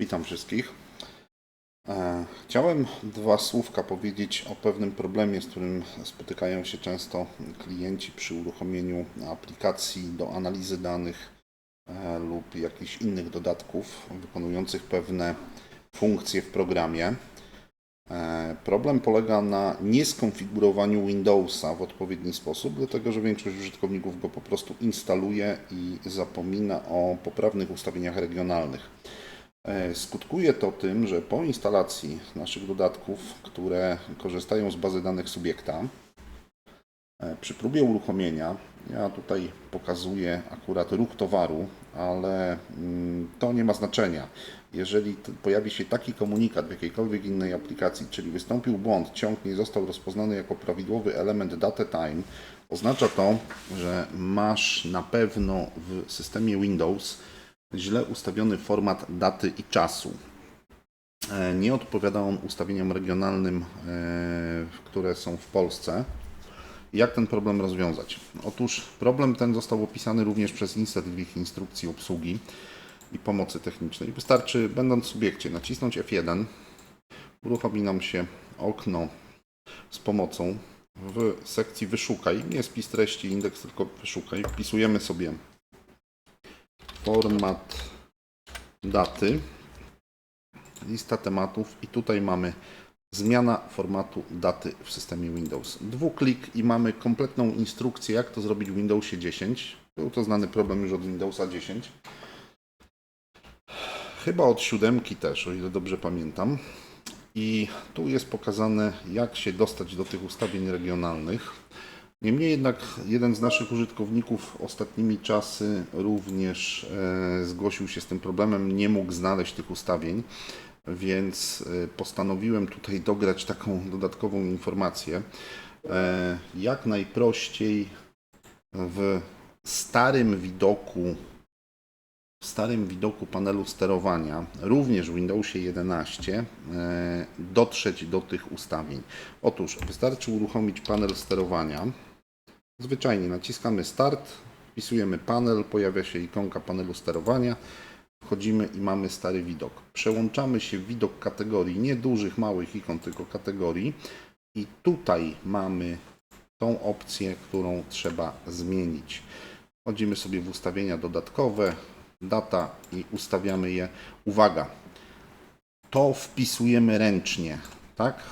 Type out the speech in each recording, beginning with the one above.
Witam wszystkich. E, Chciałem dwa słówka powiedzieć o pewnym problemie, z którym spotykają się często klienci przy uruchomieniu aplikacji do analizy danych e, lub jakichś innych dodatków wykonujących pewne funkcje w programie. E, Problem polega na nieskonfigurowaniu Windowsa w odpowiedni sposób, dlatego że większość użytkowników go po prostu instaluje i zapomina o poprawnych ustawieniach regionalnych. E, Skutkuje to tym, że po instalacji naszych dodatków, które korzystają z bazy danych subiekta, e, przy próbie uruchomienia, ja tutaj pokazuję akurat ruch towaru, ale mm, to nie ma znaczenia. Jeżeli pojawi się taki komunikat w jakiejkolwiek innej aplikacji, czyli wystąpił błąd, ciąg nie został rozpoznany jako prawidłowy element datetime, oznacza to, że masz na pewno w systemie Windows źle ustawiony format daty i czasu. E, Nie odpowiada on ustawieniom regionalnym, e, które są w Polsce. Jak ten problem rozwiązać? Otóż problem ten został opisany również przez ich instrukcji obsługi i pomocy technicznej. Wystarczy, będąc w subiekcie, nacisnąć F1, uruchomi nam się okno z pomocą w sekcji wyszukaj, nie spis treści, indeks, tylko wyszukaj. Wpisujemy sobie format daty, lista tematów i tutaj mamy zmiana formatu daty w systemie Windows. Dwuklik i mamy kompletną instrukcję, jak to zrobić w Windowsie 10. Był to znany problem już od Windowsa 10. Chyba od siódemki też, o ile dobrze pamiętam. I tu jest pokazane, jak się dostać do tych ustawień regionalnych. Niemniej jednak jeden z naszych użytkowników ostatnimi czasy również e, zgłosił się z tym problemem, nie mógł znaleźć tych ustawień, więc e, postanowiłem tutaj dograć taką dodatkową informację. E, jak najprościej w starym widoku w starym widoku panelu sterowania, również w Windowsie 11, e, dotrzeć do tych ustawień. Otóż wystarczy uruchomić panel sterowania. Zwyczajnie naciskamy Start, wpisujemy panel, pojawia się ikonka panelu sterowania. Wchodzimy i mamy stary widok. Przełączamy się w widok kategorii, nie dużych, małych ikon, tylko kategorii. I tutaj mamy tą opcję, którą trzeba zmienić. Wchodzimy sobie w ustawienia dodatkowe, data i ustawiamy je. Uwaga, to wpisujemy ręcznie, tak?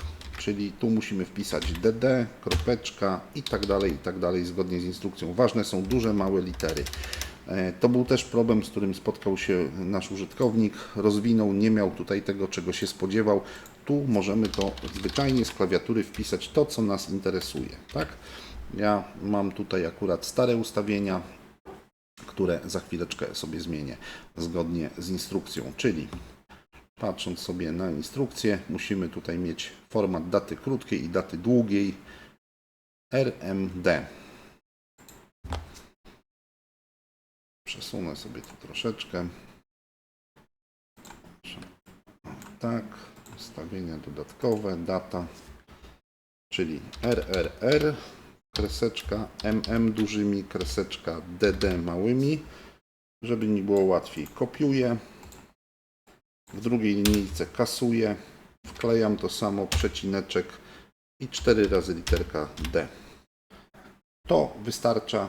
Czyli tu musimy wpisać DD, kropeczka i tak dalej, i tak dalej, zgodnie z instrukcją. Ważne są duże, małe litery. E, To był też problem, z którym spotkał się nasz użytkownik. Rozwinął, nie miał tutaj tego, czego się spodziewał. Tu możemy to zwyczajnie z klawiatury wpisać to, co nas interesuje, tak? Ja mam tutaj akurat stare ustawienia, które za chwileczkę sobie zmienię zgodnie z instrukcją. Czyli patrząc sobie na instrukcję, musimy tutaj mieć format daty krótkiej i daty długiej RMD. Przesunę sobie tu troszeczkę. Tak, ustawienia dodatkowe, data, czyli RRR kreseczka MM dużymi, kreseczka DD małymi, żeby mi było łatwiej. Kopiuję, w drugiej linijce kasuję, wklejam to samo, przecineczek i 4 razy literka D. To wystarcza.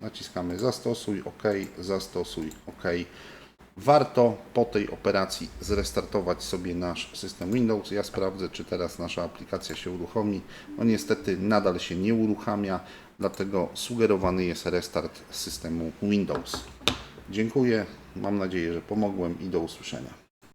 Naciskamy zastosuj OK, zastosuj OK. Warto po tej operacji zrestartować sobie nasz system Windows. Ja sprawdzę, czy teraz nasza aplikacja się uruchomi. No niestety nadal się nie uruchamia, dlatego sugerowany jest restart systemu Windows. Dziękuję, mam nadzieję, że pomogłem i do usłyszenia.